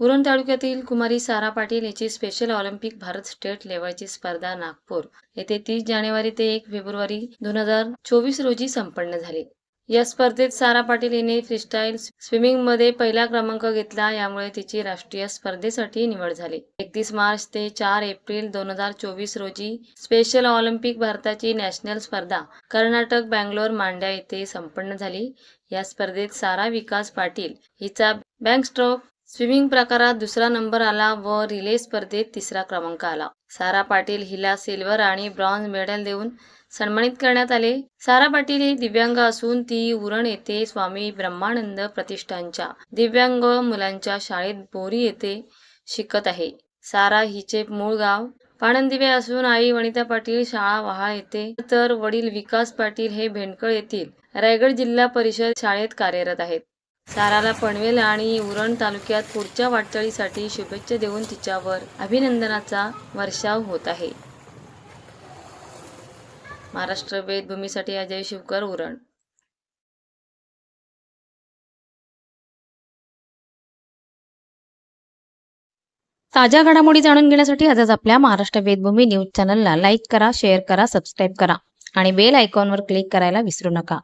उरण तालुक्यातील कुमारी सारा पाटील याची special Olympic Bharat state लेवलची स्पर्धा नागपूर. येथे तीस जानेवारी ते एक फेब्रुवारी दोन हजार चोवीस रोजी संपन्न झाली. या स्पर्धेत सारा पाटील हिने फ्रीस्टाईल स्विमिंगमध्ये पहिला क्रमांक घेतला यामुळे तिची राष्ट्रीय स्पर्धेसाठी निवड झाली. एकतीस मार्च ते चार एप्रिल दोन हजार चोवीस रोजी स्पेशल ऑलिम्पिक भारताची नॅशनल स्पर्धा कर्नाटक बँगलोर मांड्या येथे संपन्न झाली. या स्पर्धेत सारा विकास पाटील हिचा बँक स्ट्रोक स्विमिंग प्रकारात दुसरा नंबर आला व रिले स्पर्धेत तिसरा क्रमांक आला. सारा पाटील हिला सिल्वर आणि ब्रॉन्झ मेडल देऊन सन्मानित करण्यात आले. सारा पाटील ही दिव्यांग असून ती उरण येथे स्वामी ब्रह्मानंद प्रतिष्ठानच्या दिव्यांग मुलांच्या शाळेत बोरी येथे शिकत आहे. सारा हिचे मूळ गाव पाणंदिवे असून आई वनिता पाटील शाळा वहाळ येथे. तर वडील विकास पाटील हे भेंडकळ येथील रायगड जिल्हा परिषद शाळेत कार्यरत आहेत. साराला पनवेल आणि उरण तालुक्यात पुढच्या वाटचालीसाठी शुभेच्छा देऊन तिच्यावर अभिनंदनाचा वर्षाव होत आहे. महाराष्ट्र वेदभूमीसाठी अजय शिवकर उरण ताज्या घडामोडी जाणून घेण्यासाठी आजच आपल्या महाराष्ट्र वेदभूमी न्यूज चॅनलला लाईक करा शेअर करा सबस्क्राईब करा आणि बेल आयकॉनवर क्लिक करायला विसरू नका.